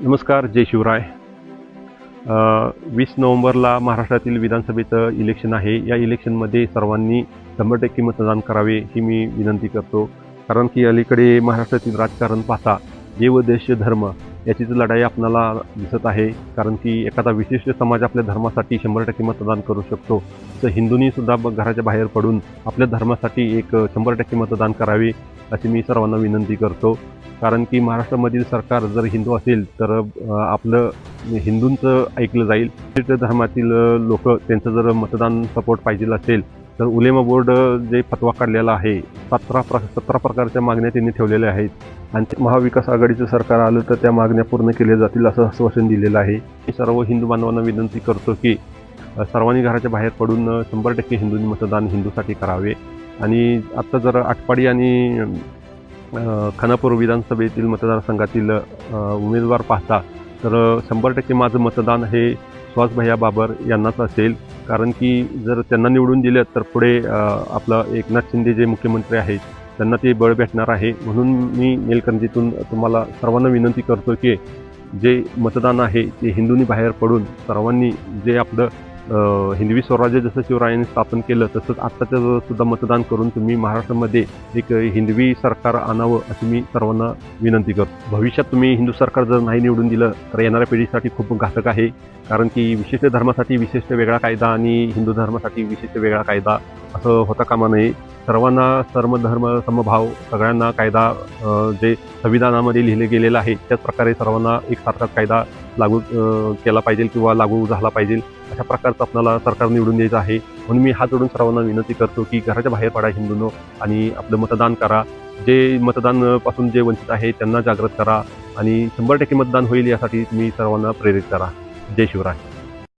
नमस्कार जय शिवराय. वीस नोव्हेंबरला महाराष्ट्रातील विधानसभेचं इलेक्शन आहे. या इलेक्शनमध्ये सर्वांनी शंभर टक्के मतदान करावे ही मी विनंती करतो. कारण की अलीकडे महाराष्ट्रातील राजकारण पाहता देव देश धर्म याचीच लढाई आपणाला दिसत आहे. कारण की एखादा विशिष्ट समाज आपल्या धर्मासाठी शंभर टक्के मतदान करू शकतो. तर हिंदूंनीसुद्धा ब- घराच्या बाहेर पडून आपल्या धर्मासाठी एक शंभर टक्के मतदान करावे अशी मी सर्वांना विनंती करतो. कारण की महाराष्ट्रामधील सरकार जर हिंदू असेल तर आपलं हिंदूंचं ऐकलं जाईल. विशिष्ट धर्मातील लोक त्यांचं जर मतदान सपोर्ट पाहिजे असेल तर उलेमा बोर्ड जे फतवा काढलेला आहे सतरा प्र सतरा प्रकारच्या मागण्या त्यांनी ठेवलेल्या आहेत. आणि ते महाविकास आघाडीचं सरकार आलं तर त्या मागण्या पूर्ण केल्या जातील असं आश्वासन दिलेलं आहे. मी सर्व हिंदू बांधवांना विनंती करतो की सर्वांनी घराच्या बाहेर पडून शंभर टक्के हिंदूंनी मतदान हिंदूसाठी करावे. आणि आत्ता जर आटपाडी आणि खानापूर विधानसभेतील मतदारसंघातील उमेदवार पाहता तर शंभर टक्के माझं मतदान हे सुहास भैया बाबर यांनाच असेल. कारण की जर त्यांना निवडून दिलं तर पुढे आपलं एकनाथ शिंदे जे मुख्यमंत्री आहेत त्यांना ते बळ भेटणार आहे. म्हणून मी मेलकंदीतून तुम्हाला सर्वांना विनंती करतो की जे मतदान आहे ते हिंदूंनी बाहेर पडून सर्वांनी जे आपलं हिंदवी स्वराज्य जसं शिवरायांनी स्थापन केलं तसंच आत्ताचं सुद्धा मतदान करून तुम्ही महाराष्ट्रामध्ये एक हिंदवी सरकार आणावं अशी मी सर्वांना विनंती करतो. भविष्यात तुम्ही हिंदू सरकार जर नाही निवडून दिलं तर येणाऱ्या पिढीसाठी खूप घातक आहे. कारण की विशिष्ट धर्मासाठी विशिष्ट वेगळा कायदा आणि हिंदू धर्मासाठी विशिष्ट वेगळा कायदा असं होता कामा नये. सर्वांना सर्वधर्म समभाव सगळ्यांना कायदा जे संविधानामध्ये लिहिले गेलेलं आहे त्याच प्रकारे सर्वांना एकसारखाच कायदा लागू केला पाहिजे किंवा लागू झाला पाहिजे. अशा प्रकारचं आपल्याला सरकार निवडून द्यायचं आहे. म्हणून मी हात जोडून सर्वांना विनंती करतो की घराच्या बाहेर पडा हिंदूंनो आणि आपलं मतदान करा. जे मतदानपासून जे वंचित आहे त्यांना जागृत करा आणि शंभर टक्के मतदान होईल यासाठी तुम्ही सर्वांना प्रेरित करा. जय शिवराय.